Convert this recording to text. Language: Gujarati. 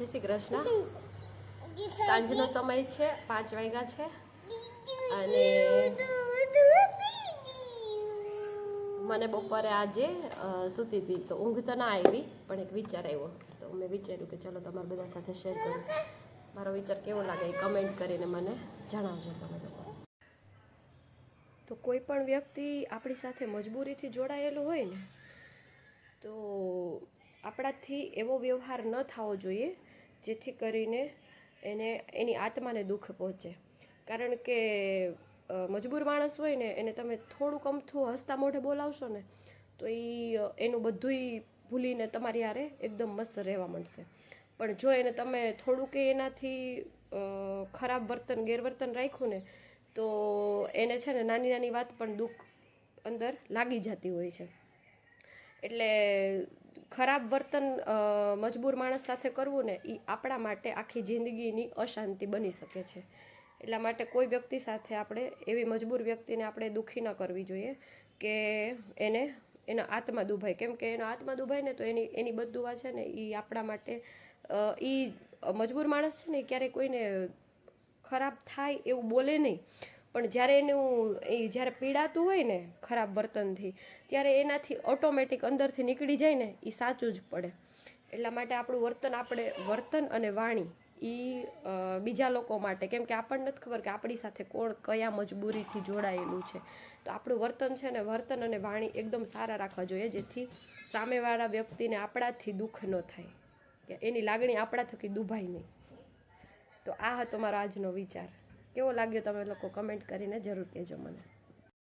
જય શ્રી કૃષ્ણ. સાંજનો સમય છે, પાંચ વાગ્યા છે. અને મને બપોરે આજે સૂતી હતી તો ઊંઘ તો ના આવી, પણ એક વિચાર આવ્યો. તો મેં વિચાર્યું કે ચલો તમારા બધા સાથે શેર કરું. મારો વિચાર કેવો લાગે એ કમેન્ટ કરીને મને જણાવજો તમે લોકો. તો કોઈ પણ વ્યક્તિ આપણી સાથે મજબૂરીથી જોડાયેલું હોય ને, તો આપણાથી એવો વ્યવહાર ન થવો જોઈએ જેથી કરીને એને, એની આત્માને દુઃખ પહોંચે. કારણ કે મજબૂર માણસ હોય ને, એને તમે થોડુંક અમથું હસતા મોઢે બોલાવશો ને, તો એ એનું બધુંય ભૂલીને તમારી હારે એકદમ મસ્ત રહેવા માંડશે. પણ જો એને તમે થોડુંક એનાથી ખરાબ વર્તન, ગેરવર્તન રાખ્યું ને, તો એને છે ને નાની નાની વાત પણ દુઃખ અંદર લાગી જતી હોય છે. એટલે ખરાબ વર્તન મજબૂર માણસ સાથે કરવું ને એ આપણા માટે આખી જિંદગીની અશાંતિ બની શકે છે. એટલા માટે કોઈ વ્યક્તિ સાથે આપણે, એવી મજબૂર વ્યક્તિને આપણે દુઃખી ન કરવી જોઈએ કે એને, એનો આત્મા દુભાય. કેમ કે એનો આત્મા દુભાય ને તો એની એની બદુવા છે ને એ આપણા માટે એ મજબૂર માણસ છે ને ક્યારેય કોઈને ખરાબ થાય એવું બોલે નહીં. પણ જ્યારે એનું એ જ્યારે પીડાતું હોય ને ખરાબ વર્તનથી, ત્યારે એનાથી ઓટોમેટિક અંદરથી નીકળી જાય ને એ સાચું જ પડે. એટલા માટે આપણું વર્તન આપણે, વર્તન અને વાણી એ બીજા લોકો માટે. કેમ કે આપણને નથી ખબર કે આપણી સાથે કોણ કયા મજબૂરીથી જોડાયેલું છે. તો આપણું વર્તન છે ને, વર્તન અને વાણી એકદમ સારા રાખવા જોઈએ, જેથી સામેવાળા વ્યક્તિને આપણાથી દુઃખ ન થાય. કે એની લાગણી આપણા થકી દુભાય નહીં. તો આ હતો મારો આજનો વિચાર. કેવો લાગ્યો તમે લોકો કમેન્ટ કરીને જરૂર કહેજો મને.